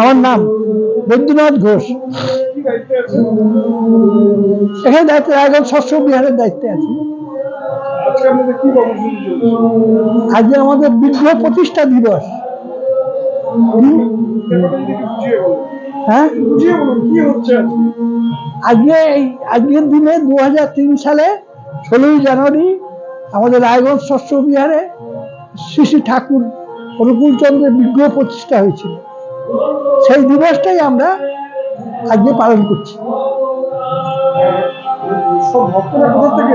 আমার নাম বৈদ্যনাথ ঘোষ। এখানে দায়িত্বে রায়গঞ্জ শস্য বিহারের দায়িত্বে আছি। আজকে আমাদের বিদ্রোহ প্রতিষ্ঠা দিবস। হ্যাঁ? আজকে? আজকের দিনে দু হাজার তিন সালে ষোলোই জানুয়ারি আমাদের রায়গঞ্জ শস্য বিহারে শ্রী শ্রী ঠাকুর অনুকূলচন্দ্রের বিগ্রহ প্রতিষ্ঠা হয়েছিল। সেই দিবসটাই আমরা আজকে পালন করছি।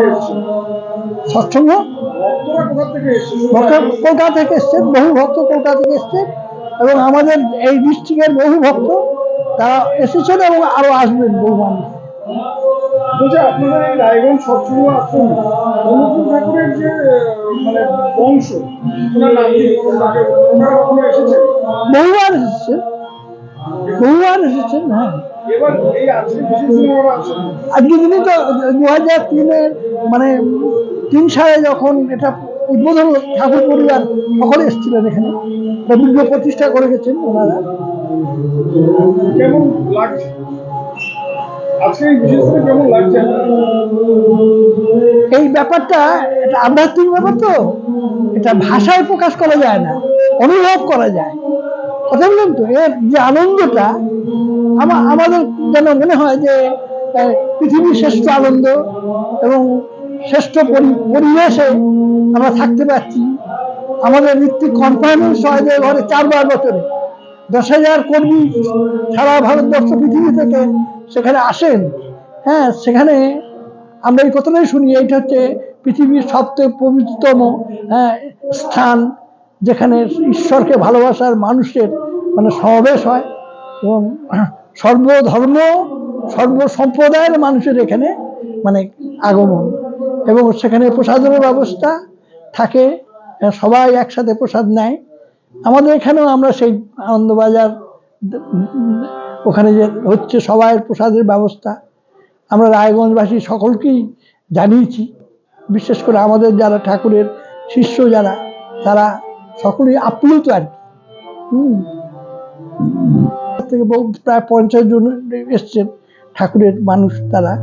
এসছে? সৎসঙ্গ? এসছে? কলকাতা থেকে এসছেন বহু ভক্ত কলকাতা থেকে এসছেন এবং আমাদের এই ডিস্ট্রিক্টের বহু ভক্ত তারা এসেছেন এবং আরও আসবেন বহু মানুষ। বলছে আপনাদের এই রায়গঞ্জ আশ্রম অনুকূল ঠাকুরের যে মানে বংশ ওনার নাম কি? ওনারা কখনো এসেছে। বহুবার বহুবার এসেছেন হ্যাঁ আজকে দিনে তো দু হাজার তিনের মানে তিন সালে যখন এটা উদ্বোধন ঠাকুর পরিবার সকলে এসেছিলেন এখানে। একটা প্রতিষ্ঠা করে গেছেন ওনারা। কেমন লাগছে? এই ব্যাপারটা, এটা আধ্যাত্মিক ব্যাপার তো। এটা ভাষায় প্রকাশ করা যায় না, অনুভব করা যায়। কথা বললাম তো, এর যে আনন্দটা, আমা- আমাদের যেন মনে হয় যে পৃথিবীর শ্রেষ্ঠ আনন্দ এবং শ্রেষ্ঠ পরি- পরিবেশে আমরা থাকতে পারছি। আমাদের ঋত্বিক কনফারেন্স হয় যে ঘরে চারবার বছরে। দশ হাজার কর্মী সারা ভারতবর্ষ পৃথিবী থেকে সেখানে আসেন। হ্যাঁ সেখানে আমরা এই কথাটাই শুনি এইটা হচ্ছে পৃথিবীর সবচেয়ে পবিত্রতম হ্যাঁ, স্থান যেখানে ঈশ্বরকে ভালোবাসার মানুষের মানে সমাবেশ হয় এবং সর্বধর্ম সর্ব সম্প্রদায়ের মানুষের এখানে মানে আগমন এবং সেখানে প্রসাদের ব্যবস্থা থাকে। সবাই একসাথে প্রসাদ নেয়। আমাদের এখানেও আমরা সেই আনন্দবাজার, ওখানে যে হচ্ছে সবাইয়ের প্রসাদের ব্যবস্থা, আমরা রায়গঞ্জবাসী সকলকেই জানিয়েছি, বিশেষ করে আমাদের যারা ঠাকুরের শিষ্য যারা, তারা সকলেই আপ্লুত আর কি। থেকে প্রায় পঞ্চাশ জন এসছেন ঠাকুরের মানুষ তারা।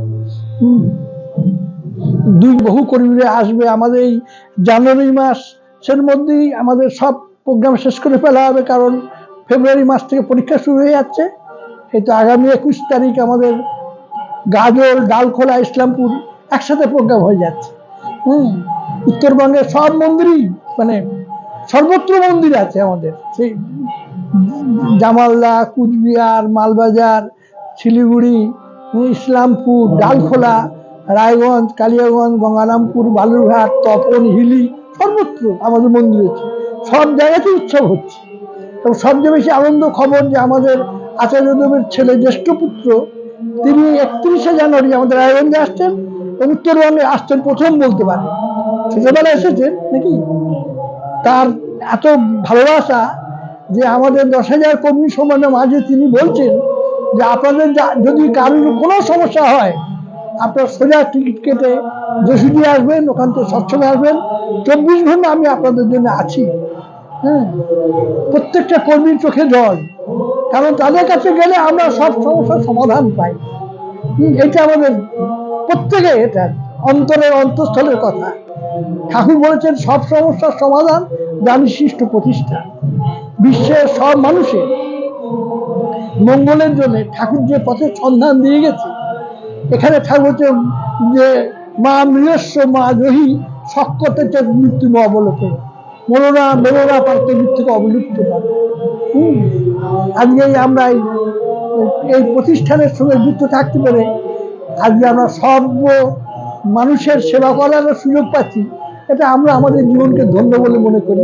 দুই বহু কর্মীরা আসবে আমাদের এই জানুয়ারি মাসের মধ্যেই আমাদের সব প্রোগ্রাম শেষ করে ফেলা হবে, কারণ ফেব্রুয়ারি মাস থেকে পরীক্ষা শুরু হয়ে যাচ্ছে। এই তো আগামী একুশ তারিখ আমাদের গাজল ডালখোলা, ইসলামপুর একসাথে প্রোগ্রাম হয়ে যাচ্ছে। হুম, উত্তরবঙ্গের সব মন্দিরই মানে সর্বত্র মন্দির আছে আমাদের। সেই জামালদা, কুচবিহার, মালবাজার, শিলিগুড়ি ইসলামপুর, ডালখোলা, রায়গঞ্জ, কালিয়াগঞ্জ, গঙ্গারামপুর, বালুরঘাট, তপন, হিলি, সর্বত্র আমাদের মন্দির আছে। সব জায়গাতে উৎসব হচ্ছে। এবং সবচেয়ে বেশি আনন্দ খবর যে আমাদের আচার্যদেবের ছেলে জ্যেষ্ঠ পুত্র, তিনি একত্রিশে জানুয়ারি আমাদের রায়গঞ্জে আসছেন উত্তরবঙ্গে আসছেন প্রথম বলতে পারেন। ছোটবেলায় এসেছেন নাকি? তার এত ভালোবাসা যে আমাদের দশ হাজার কর্মী সমাজের মাঝে তিনি বলছেন যে আপনাদের যদি কারোর কোনো সমস্যা হয়, আপনার সোজা টিকিট কেটে যশুদি আসবেন, ওখান থেকে স্বচ্ছন্দে আসবেন। চব্বিশ ঘণ্টা আমি আপনাদের জন্য আছি। হ্যাঁ। প্রত্যেকটা কর্মীর চোখে জল। কারণ তাদের কাছে গেলে আমরা সব সমস্যার সমাধান পাই। এটা আমাদের প্রত্যেকে এটা অন্তরের অন্তঃস্থলের কথা। ঠাকুর বলেছেন, সব সমস্যার সমাধান সৃষ্ট প্রতিষ্ঠা। বিশ্বের সব মানুষের মঙ্গলের জন্য ঠাকুর যে পথের সন্ধান দিয়ে গেছে, এখানে ঠাকুর হচ্ছে যে, মা মৃয়স্ব মা জহি সকতে মৃত্যু অবলোকে মনোরা মেরোরা পার্থ থেকে অবলুপ্ত পাবে। আজকে আমরা এই প্রতিষ্ঠানের সঙ্গে যুক্ত থাকতে পেরে আজকে আমরা সর্ব মানুষের সেবা করার সুযোগ পাচ্ছি। এটা আমরা আমাদের জীবনকে ধন্য বলে মনে করি।